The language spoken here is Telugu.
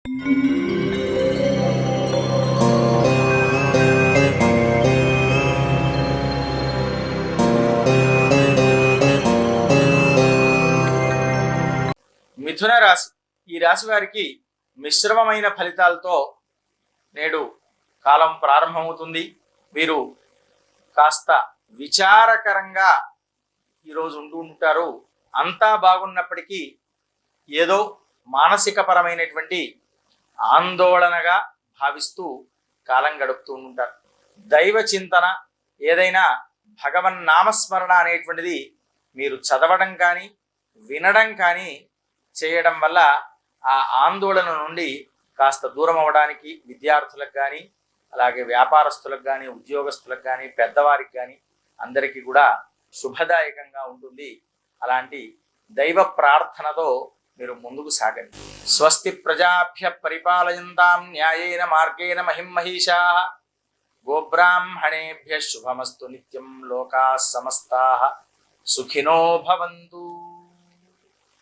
మిథున రాశి. ఈ రాశి వారికి మిశ్రమమైన ఫలితాలతో నేడు కాలం ప్రారంభమవుతుంది. వీరు కాస్త విచారకరంగా ఈరోజు ఉంటూ ఉంటారు. అంతా బాగున్నప్పటికీ ఏదో మానసిక పరమైనటువంటి ఆందోళనగా భావిస్తూ కాలం గడుపుతూ ఉంటారు. దైవ చింతన ఏదైనా భగవన్ నామస్మరణ అనేటువంటిది మీరు చదవడం కానీ వినడం కానీ చేయడం వల్ల ఆ ఆందోళన నుండి కాస్త దూరం అవ్వడానికి విద్యార్థులకు కానీ అలాగే వ్యాపారస్తులకు కానీ ఉద్యోగస్తులకు కానీ పెద్దవారికి కానీ అందరికీ కూడా శుభదాయకంగా ఉంటుంది. అలాంటి దైవ ప్రార్థనతో మీరు ముందుకు సాగండి. స్వస్తి ప్రజాభ్య పరిపాలయంతాం న్యాయేన మార్గేణ మహిమహీషా గోబ్రాహ్మణేభ్య శుభమస్తు నిత్యం లోకా సమస్తా. సుఖినో భవంతు